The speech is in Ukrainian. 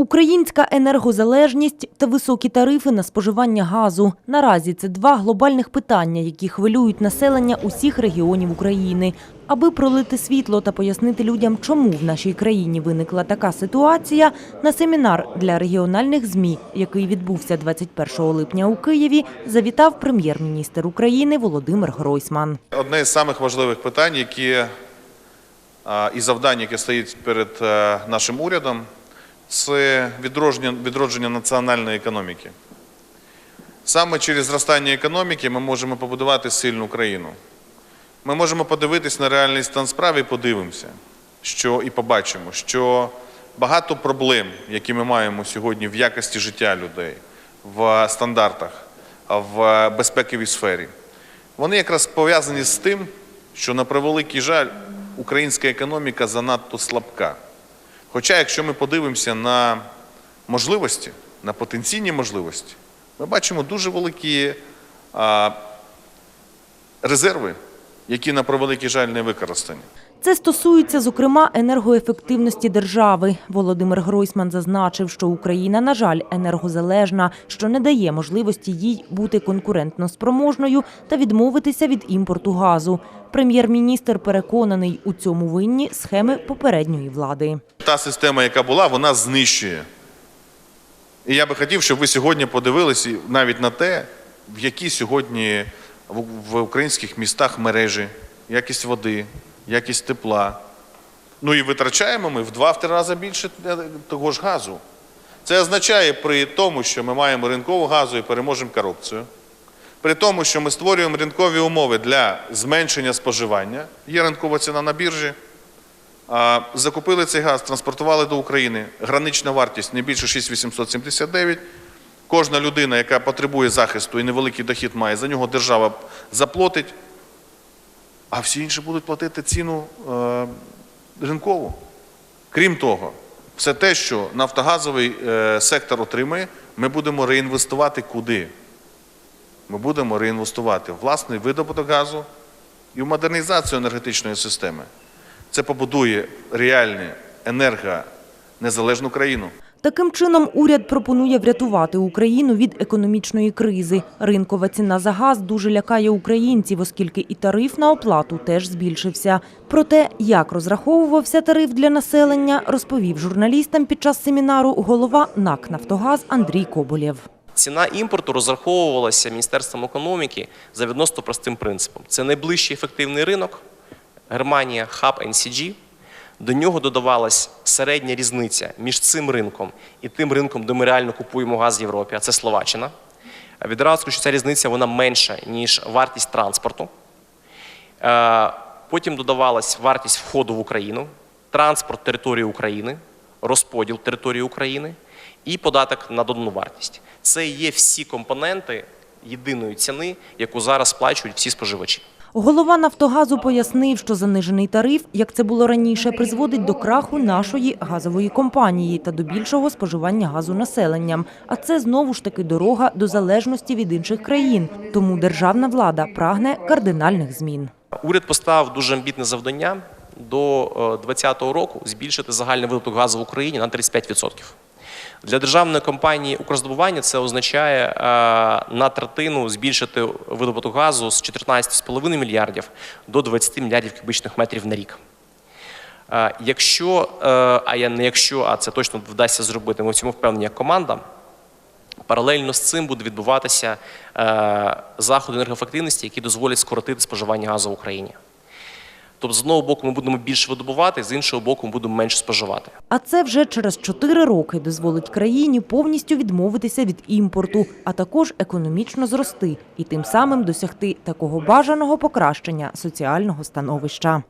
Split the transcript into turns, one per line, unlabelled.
Українська енергозалежність та високі тарифи на споживання газу. Наразі це два глобальних питання, які хвилюють населення усіх регіонів України. Аби пролити світло та пояснити людям, чому в нашій країні виникла така ситуація, на семінар для регіональних ЗМІ, який відбувся 21 липня у Києві, завітав прем'єр-міністр України Володимир Гройсман.
Одне з самих важливих питань, які і завдань, яке стоїть перед е, нашим урядом, це відродження, відродження національної економіки. Саме через зростання економіки ми можемо побудувати сильну країну. Ми можемо подивитись на реальний стан справи і подивимося, що і побачимо, що багато проблем, які ми маємо сьогодні в якості життя людей, в стандартах, в безпековій сфері, вони якраз пов'язані з тим, що на превеликий жаль, українська економіка занадто слабка. Хоча, якщо ми подивимося на можливості, на потенційні можливості, ми бачимо дуже великі а, резерви, які на превеликий жаль не використані.
Це стосується, зокрема, енергоефективності держави. Володимир Гройсман зазначив, що Україна, на жаль, енергозалежна, що не дає можливості їй бути конкурентно спроможною та відмовитися від імпорту газу. Прем'єр-міністр переконаний, у цьому винні схеми попередньої влади.
Та система, яка була, вона знищує. І я би хотів, щоб ви сьогодні подивилися навіть на те, в які сьогодні в українських містах мережі, якість води, якість тепла. Ну і витрачаємо ми в два-три рази більше того ж газу. Це означає при тому, що ми маємо ринкову газу і переможемо корупцію. При тому, що ми створюємо ринкові умови для зменшення споживання, є ринкова ціна на біржі. Закупили цей газ, транспортували до України. Гранична вартість не більше 6,879. Кожна людина, яка потребує захисту і невеликий дохід має, за нього держава заплатить, а всі інші будуть платити ціну е, ринкову. Крім того, все те, що нафтогазовий е, сектор отримує, ми будемо реінвестувати куди? Ми будемо реінвестувати власний видобуток газу і в модернізацію енергетичної системи. Це побудує реальну енергонезалежну країну.
Таким чином, уряд пропонує врятувати Україну від економічної кризи. Ринкова ціна за газ дуже лякає українців, оскільки і тариф на оплату теж збільшився. Про те, як розраховувався тариф для населення, розповів журналістам під час семінару голова НАК «Нафтогаз» Андрій Коболєв.
Ціна імпорту розраховувалася Міністерством економіки за відносно простим принципом. Це найближчий ефективний ринок, Германія, хаб NCG. До нього додавалась середня різниця між цим ринком і тим ринком, де ми реально купуємо газ в Європі, а це Словаччина. Відразу що ця різниця вона менша, ніж вартість транспорту. Е, Потім додавалась вартість входу в Україну, транспорт території України, розподіл території України і податок на додану вартість. Це є всі компоненти єдиної ціни, яку зараз сплачують всі споживачі.
Голова «Нафтогазу» пояснив, що занижений тариф, як це було раніше, призводить до краху нашої газової компанії та до більшого споживання газу населенням. А це знову ж таки дорога до залежності від інших країн. Тому державна влада прагне кардинальних змін.
Уряд поставив дуже амбітне завдання до 2020 року збільшити загальний видобуток газу в Україні на 35%. Для державної компанії Укрздобування це означає е, на третину збільшити видобуток газу з 14,5 мільярдів до 20 мільярдів кубічних метрів на рік. Е, Якщо, е, а я не якщо, а це точно вдасться зробити, ми в цьому впевнені як команда. Паралельно з цим буде відбуватися заходи енергоефективності, які дозволять скоротити споживання газу в Україні. Тобто, з одного боку, ми будемо більше видобувати, з іншого боку, ми будемо менше споживати.
А це вже через чотири роки дозволить країні повністю відмовитися від імпорту, а також економічно зрости і тим самим досягти такого бажаного покращення соціального становища.